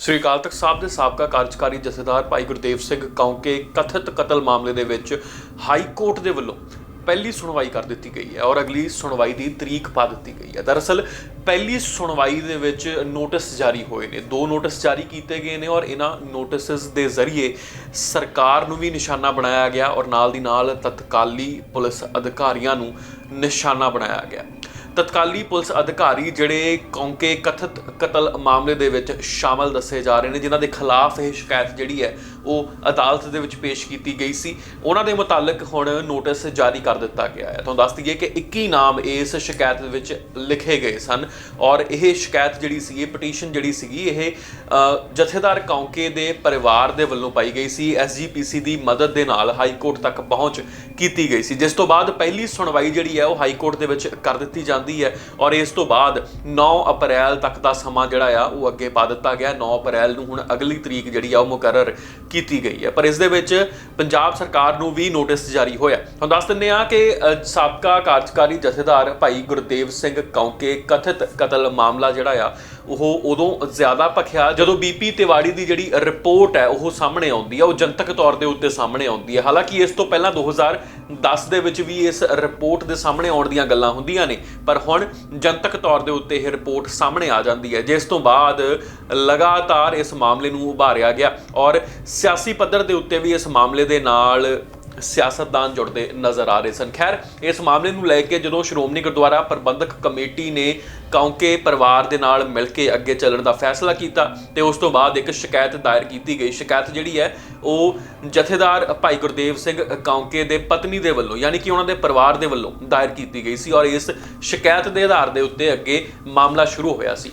ਸ੍ਰੀ ਅਕਾਲ ਤਖਤ ਸਾਹਿਬ ਦੇ ਸਾਬਕਾ ਕਾਰਜਕਾਰੀ ਜਥੇਦਾਰ ਭਾਈ ਗੁਰਦੇਵ ਸਿੰਘ ਕੌਂਕੇ ਕਥਿਤ ਕਤਲ ਮਾਮਲੇ ਦੇ ਵਿੱਚ ਹਾਈ ਕੋਰਟ ਦੇ ਵੱਲੋਂ ਪਹਿਲੀ ਸੁਣਵਾਈ ਕਰ ਦਿੱਤੀ ਗਈ ਹੈ ਔਰ ਅਗਲੀ ਸੁਣਵਾਈ ਦੀ ਤਰੀਕ ਪਾ ਦਿੱਤੀ ਗਈ ਹੈ। ਦਰਅਸਲ, ਪਹਿਲੀ ਸੁਣਵਾਈ ਦੇ ਵਿੱਚ ਨੋਟਿਸ ਜਾਰੀ ਹੋਏ ਨੇ। ਦੋ ਨੋਟਿਸ ਜਾਰੀ ਕੀਤੇ ਗਏ ਨੇ ਔਰ ਇਹਨਾਂ ਨੋਟਿਸਸ ਦੇ ਜ਼ਰੀਏ ਸਰਕਾਰ ਨੂੰ ਵੀ ਨਿਸ਼ਾਨਾ ਬਣਾਇਆ ਗਿਆ ਔਰ ਨਾਲ ਦੀ ਨਾਲ ਤਤਕਾਲੀ ਪੁਲਿਸ ਅਧਿਕਾਰੀਆਂ ਨੂੰ ਨਿਸ਼ਾਨਾ ਬਣਾਇਆ ਗਿਆ। ਤਤਕਾਲੀ ਪੁਲਿਸ ਅਧਿਕਾਰੀ ਜਿਹੜੇ ਕੌਂਕੇ ਕਥਿਤ ਕਤਲ ਮਾਮਲੇ ਦੇ ਵਿੱਚ ਸ਼ਾਮਲ ਦੱਸੇ ਜਾ ਰਹੇ ਨੇ, ਜਿਨ੍ਹਾਂ ਦੇ ਖਿਲਾਫ ਇਹ ਸ਼ਿਕਾਇਤ ਜਿਹੜੀ ਹੈ, ਉਹ ਅਦਾਲਤ ਦੇ ਵਿੱਚ ਪੇਸ਼ ਕੀਤੀ ਗਈ ਸੀ। ਉਹਨਾਂ ਦੇ ਮੁਤਾਲਕ ਹੁਣ ਨੋਟਿਸ ਜਾਰੀ ਕਰ ਦਿੱਤਾ ਗਿਆ ਹੈ। ਤੁਹਾਨੂੰ ਦੱਸ ਦਈਏ ਕਿ 21 ਨਾਮ ਇਸ ਸ਼ਿਕਾਇਤ ਵਿੱਚ ਲਿਖੇ ਗਏ ਸਨ ਔਰ ਇਹ ਸ਼ਿਕਾਇਤ ਜਿਹੜੀ ਸੀ ਇਹ ਪਟੀਸ਼ਨ ਜਿਹੜੀ ਸੀਗੀ, ਇਹ ਜਥੇਦਾਰ ਕੌਂਕੇ ਦੇ ਪਰਿਵਾਰ ਦੇ ਵੱਲੋਂ ਪਾਈ ਗਈ ਸੀ। ਐਸਜੀਪੀਸੀ ਦੀ ਮਦਦ ਦੇ ਨਾਲ ਹਾਈ ਕੋਰਟ ਤੱਕ ਪਹੁੰਚ ਕੀਤੀ ਗਈ ਸੀ। ਜਿਸ ਤੋਂ ਬਾਅਦ ਪਹਿਲੀ ਸੁਣਵਾਈ ਜਿਹੜੀ ਹੈ, ਉਹ ਹਾਈ ਕੋਰਟ ਦੇ ਵਿੱਚ ਕਰ ਦਿੱਤੀ ਜਾਂਦੀ ਹੈ ਔਰ ਇਸ ਤੋਂ ਬਾਅਦ 9 ਅਪ੍ਰੈਲ ਤੱਕ ਦਾ ਸਮਾਂ ਜਿਹੜਾ ਆ, ਉਹ ਅੱਗੇ ਪਾ ਦਿੱਤਾ ਗਿਆ। 9 ਅਪ੍ਰੈਲ ਨੂੰ ਹੁਣ ਅਗਲੀ ਤਰੀਕ ਜਿਹੜੀ ਆ, ਉਹ ਮੁਕਰਰ ਕੀਤੀ ਗਈ ਹੈ। ਪਰ ਇਸ ਦੇ ਵਿੱਚ ਪੰਜਾਬ ਸਰਕਾਰ ਨੂੰ ਵੀ ਨੋਟਿਸ ਜਾਰੀ ਹੋਇਆ ਤੁਹਾਨੂੰ ਦੱਸ ਦਿੰਦੇ ਆ ਕਿ ਸਾਬਕਾ ਕਾਰਜਕਾਰੀ ਜਥੇਦਾਰ ਭਾਈ ਗੁਰਦੇਵ ਸਿੰਘ ਕੌਂਕੇ ਕਥਿਤ ਕਤਲ ਮਾਮਲਾ ਜਿਹੜਾ ਆ ਉਹ ਉਦੋਂ ਜ਼ਿਆਦਾ ਭਖਿਆ, ਜਦੋਂ ਬੀਪੀ ਤਿਵਾੜੀ ਦੀ ਜਿਹੜੀ ਰਿਪੋਰਟ ਹੈ, ਉਹ ਸਾਹਮਣੇ ਆਉਂਦੀ ਹੈ, ਉਹ ਜਨਤਕ ਤੌਰ ਦੇ ਉੱਤੇ ਸਾਹਮਣੇ ਆਉਂਦੀ ਹੈ। ਹਾਲਾਂਕਿ ਇਸ ਤੋਂ ਪਹਿਲਾਂ 2010 ਦੇ ਵਿੱਚ ਵੀ ਇਸ ਰਿਪੋਰਟ ਦੇ ਸਾਹਮਣੇ ਆਉਣ ਦੀਆਂ ਗੱਲਾਂ ਹੁੰਦੀਆਂ ਨੇ, ਪਰ ਹੁਣ ਜਨਤਕ ਤੌਰ ਦੇ ਉੱਤੇ ਇਹ ਰਿਪੋਰਟ ਸਾਹਮਣੇ ਆ ਜਾਂਦੀ ਹੈ, ਜਿਸ ਤੋਂ ਬਾਅਦ ਲਗਾਤਾਰ ਇਸ ਮਾਮਲੇ ਨੂੰ ਉਭਾਰਿਆ ਗਿਆ ਔਰ ਸਿਆਸੀ ਪੱਧਰ ਦੇ ਉੱਤੇ ਵੀ ਇਸ ਮਾਮਲੇ ਦੇ ਨਾਲ ਸਿਆਸਤਦਾਨ ਜੁੜਦੇ ਨਜ਼ਰ ਆ ਰਹੇ ਸਨ। ਖੈਰ, ਇਸ ਮਾਮਲੇ ਨੂੰ ਲੈ ਕੇ ਜਦੋਂ ਸ਼੍ਰੋਮਣੀ ਗੁਰਦੁਆਰਾ ਪ੍ਰਬੰਧਕ ਕਮੇਟੀ ਨੇ ਕੌਂਕੇ ਪਰਿਵਾਰ ਦੇ ਨਾਲ ਮਿਲ ਕੇ ਅੱਗੇ ਚੱਲਣ ਦਾ ਫੈਸਲਾ ਕੀਤਾ ਤੇ ਉਸ ਤੋਂ ਬਾਅਦ ਇੱਕ ਸ਼ਿਕਾਇਤ ਦਾਇਰ ਕੀਤੀ ਗਈ। ਸ਼ਿਕਾਇਤ ਜਿਹੜੀ ਹੈ, ਉਹ ਜਥੇਦਾਰ ਭਾਈ ਗੁਰਦੇਵ ਸਿੰਘ ਕੌਂਕੇ ਦੇ ਪਤਨੀ ਦੇ ਵੱਲੋਂ, ਯਾਨੀ ਕਿ ਉਹਨਾਂ ਦੇ ਪਰਿਵਾਰ ਦੇ ਵੱਲੋਂ ਦਾਇਰ ਕੀਤੀ ਗਈ ਸੀ ਔਰ ਇਸ ਸ਼ਿਕਾਇਤ ਦੇ ਆਧਾਰ ਦੇ ਉੱਤੇ ਅੱਗੇ ਮਾਮਲਾ ਸ਼ੁਰੂ ਹੋਇਆ ਸੀ।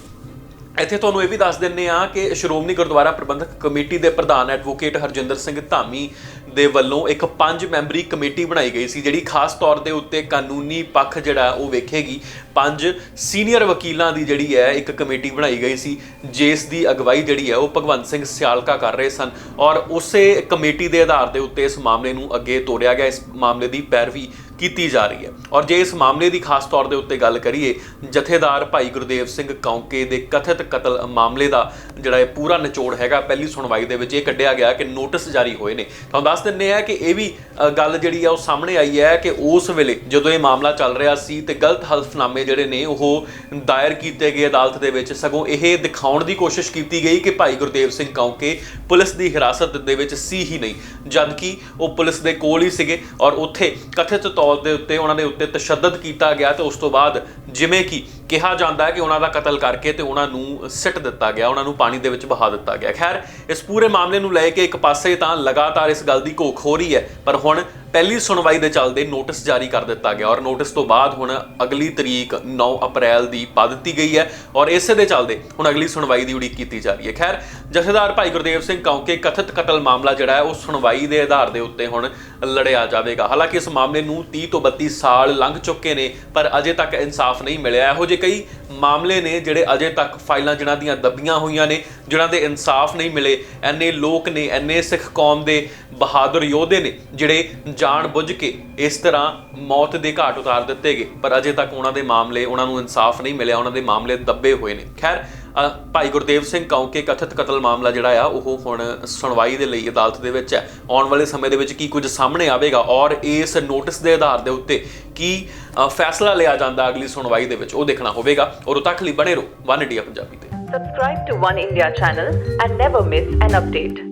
ਇੱਥੇ ਤੁਹਾਨੂੰ ਇਹ ਵੀ ਦੱਸ ਦਿੰਨੇ ਆ ਕਿ ਸ਼੍ਰੋਮਣੀ ਗੁਰਦੁਆਰਾ ਪ੍ਰਬੰਧਕ ਕਮੇਟੀ ਦੇ ਪ੍ਰਧਾਨ ਐਡਵੋਕੇਟ ਹਰਜਿੰਦਰ ਸਿੰਘ ਧਾਮੀ ਦੇ ਵੱਲੋਂ ਇੱਕ ਪੰਜ ਮੈਂਬਰੀ ਕਮੇਟੀ ਬਣਾਈ ਗਈ ਸੀ, ਜਿਹੜੀ ਖਾਸ ਤੌਰ ਦੇ ਉੱਤੇ ਕਾਨੂੰਨੀ ਪੱਖ ਜਿਹੜਾ ਉਹ ਵੇਖੇਗੀ। ਪੰਜ ਸੀਨੀਅਰ ਵਕੀਲਾਂ ਦੀ ਜਿਹੜੀ ਹੈ ਇੱਕ ਕਮੇਟੀ ਬਣਾਈ ਗਈ ਸੀ, ਜਿਸ ਦੀ ਅਗਵਾਈ ਜਿਹੜੀ ਹੈ ਉਹ ਭਗਵੰਤ ਸਿੰਘ ਸਿਆਲਕਾ ਕਰ ਰਹੇ ਸਨ ਔਰ ਉਸੇ ਕਮੇਟੀ ਦੇ ਆਧਾਰ ਦੇ ਉੱਤੇ ਇਸ ਮਾਮਲੇ ਨੂੰ ਅੱਗੇ ਤੋਰਿਆ ਗਿਆ। ਇਸ ਮਾਮਲੇ ਦੀ ਪੈਰਵੀ ਕੀਤੀ ਜਾ ਰਹੀ ਹੈ। ਔਰ ਜੇ ਇਸ ਮਾਮਲੇ ਦੀ ਖਾਸ ਤੌਰ ਦੇ ਉੱਤੇ ਗੱਲ ਕਰੀਏ, ਜਥੇਦਾਰ ਭਾਈ ਗੁਰਦੇਵ ਸਿੰਘ ਕੌਂਕੇ ਦੇ ਕਥਿਤ ਕਤਲ ਮਾਮਲੇ ਦਾ ਜਿਹੜਾ ਇਹ ਪੂਰਾ ਨਿਚੋੜ ਹੈਗਾ, ਪਹਿਲੀ ਸੁਣਵਾਈ ਦੇ ਵਿੱਚ ਇਹ ਕੱਢਿਆ ਗਿਆ ਕਿ ਨੋਟਿਸ ਜਾਰੀ ਹੋਏ ਨੇ। ਤੁਹਾਨੂੰ ਦੱਸ ਦਿੰਨੇ ਆ ਕਿ ਇਹ ਵੀ ਗੱਲ ਜਿਹੜੀ ਆ ਉਹ ਸਾਹਮਣੇ ਆਈ ਹੈ ਕਿ ਉਸ ਵੇਲੇ ਜਦੋਂ ਇਹ ਮਾਮਲਾ ਚੱਲ ਰਿਹਾ ਸੀ ਤੇ ਗਲਤ ਹਲਫਨਾਮੇ ਜਿਹੜੇ ਨੇ ਉਹ ਦਾਇਰ ਕੀਤੇ ਗਏ ਅਦਾਲਤ ਦੇ ਵਿੱਚ, ਸਗੋਂ ਇਹ ਦਿਖਾਉਣ ਦੀ ਕੋਸ਼ਿਸ਼ ਕੀਤੀ ਗਈ ਕਿ ਭਾਈ ਗੁਰਦੇਵ ਸਿੰਘ ਕੌਂਕੇ ਪੁਲਿਸ ਦੀ ਹਿਰਾਸਤ ਦੇ ਵਿੱਚ ਸੀ ਹੀ ਨਹੀਂ। ਜਦਕਿ ਉਹ ਪੁਲਿਸ ਦੇ ਕੋਲ ਹੀ ਸੀਗੇ ਔਰ ਉੱਥੇ ਕਥਿਤ ਤੌਰ ਦੇ ਉੱਤੇ, ਉਹਨਾਂ ਦੇ ਉੱਤੇ ਤਸ਼ੱਦਦ ਕੀਤਾ ਗਿਆ ਤੇ ਉਸ ਤੋਂ ਬਾਅਦ ਜਿਵੇਂ ਕਿ ਕਿਹਾ ਜਾਂਦਾ ਹੈ ਕਿ ਉਹਨਾਂ ਦਾ ਕਤਲ ਕਰਕੇ ਤੇ ਉਹਨਾਂ ਨੂੰ ਸਿੱਟ ਦਿੱਤਾ ਗਿਆ, ਉਹਨਾਂ ਨੂੰ ਪਾਣੀ ਦੇ ਵਿੱਚ ਬਹਾ ਦਿੱਤਾ ਗਿਆ। ਖੈਰ, ਇਸ ਪੂਰੇ ਮਾਮਲੇ ਨੂੰ ਲੈ ਕੇ ਇੱਕ ਪਾਸੇ ਤਾਂ ਲਗਾਤਾਰ ਇਸ ਗੱਲ ਦੀ ਘੋਖ ਹੋ ਰਹੀ ਹੈ, ਪਰ ਹੁਣ ਪਹਿਲੀ ਸੁਣਵਾਈ ਦੇ ਚੱਲਦੇ ਨੋਟਿਸ ਜਾਰੀ ਕਰ ਦਿੱਤਾ ਗਿਆ ਔਰ ਨੋਟਿਸ ਤੋਂ ਬਾਅਦ ਹੁਣ ਅਗਲੀ ਤਰੀਕ 9 ਅਪ੍ਰੈਲ ਦੀ ਪਾ ਦਿੱਤੀ ਗਈ ਹੈ ਔਰ ਇਸੇ ਦੇ ਚੱਲਦੇ ਹੁਣ ਅਗਲੀ ਸੁਣਵਾਈ ਦੀ ਉਡੀਕ ਕੀਤੀ ਜਾ ਰਹੀ ਹੈ। ਖੈਰ ਜਥੇਦਾਰ ਭਾਈ ਗੁਰਦੇਵ ਸਿੰਘ ਕੌਂਕੇ ਕਥਿਤ ਕਤਲ ਮਾਮਲਾ ਜਿਹੜਾ ਹੈ, ਉਹ ਸੁਣਵਾਈ ਦੇ ਆਧਾਰ ਦੇ ਉੱਤੇ ਹੁਣ ਲੜਿਆ ਜਾਵੇਗਾ। ਹਾਲਾਂਕਿ ਇਸ ਮਾਮਲੇ ਨੂੰ 30 ਤੋਂ 32 ਸਾਲ ਲੰਘ ਚੁੱਕੇ ਨੇ, ਪਰ ਅਜੇ ਤੱਕ ਇਨਸਾਫ ਨਹੀਂ ਮਿਲਿਆ। ਇਹੋ ਜਿਹੇ ਕਈ ਮਾਮਲੇ ਨੇ ਜਿਹੜੇ ਅਜੇ ਤੱਕ ਫਾਈਲਾਂ ਜਿਨ੍ਹਾਂ ਦੀਆਂ ਦੱਬੀਆਂ ਹੋਈਆਂ ਨੇ, ਜਿਨ੍ਹਾਂ ਦੇ ਇਨਸਾਫ ਨਹੀਂ ਮਿਲੇ। ਐਨੇ ਲੋਕ ਨੇ ਐਨੇ ਸਿੱਖ ਕੌਮ ਦੇ ਬਹਾਦਰ ਯੋਧੇ ਨੇ, ਜਿਹੜੇ ਜਾਣ ਬੁੱਝ ਕੇ ਇਸ ਤਰ੍ਹਾਂ ਮੌਤ ਦੇ ਘਾਟ ਉਤਾਰ ਦਿੱਤੇ ਗਏ। ਪਰ ਅਜੇ ਤੱਕ ਉਹਨਾਂ ਦੇ ਮਾਮਲੇ, ਉਹਨਾਂ ਨੂੰ ਇਨਸਾਫ ਨਹੀਂ ਮਿਲਿਆ, ਉਹਨਾਂ ਦੇ ਮਾਮਲੇ ਦੱਬੇ ਹੋਏ ਨੇ। ਖੈਰ ਭਾਈ ਗੁਰਦੇਵ ਸਿੰਘ ਕੌਂਕੇ ਕਥਿਤ ਕਤਲ ਮਾਮਲਾ ਜਿਹੜਾ ਆ, ਉਹ ਹੁਣ ਸੁਣਵਾਈ ਦੇ ਲਈ ਅਦਾਲਤ ਦੇ ਵਿੱਚ ਹੈ। ਆਉਣ ਵਾਲੇ ਸਮੇਂ ਦੇ ਵਿੱਚ ਕੀ ਕੁਝ ਸਾਹਮਣੇ ਆਵੇਗਾ ਔਰ ਇਸ ਨੋਟਿਸ ਦੇ ਆਧਾਰ ਦੇ ਉੱਤੇ ਕੀ ਫੈਸਲਾ ਲਿਆ ਜਾਂਦਾ ਅਗਲੀ ਸੁਣਵਾਈ ਦੇ ਵਿੱਚ, ਉਹ ਦੇਖਣਾ ਹੋਵੇਗਾ। ਔਰ ਉਦੋਂ ਤੱਕ ਲਈ ਬਣੇ ਰਹੋ, ਵਨ ਇੰਡੀਆ ਪੰਜਾਬੀ ਤੇ। Subscribe to One India channel and never miss an update.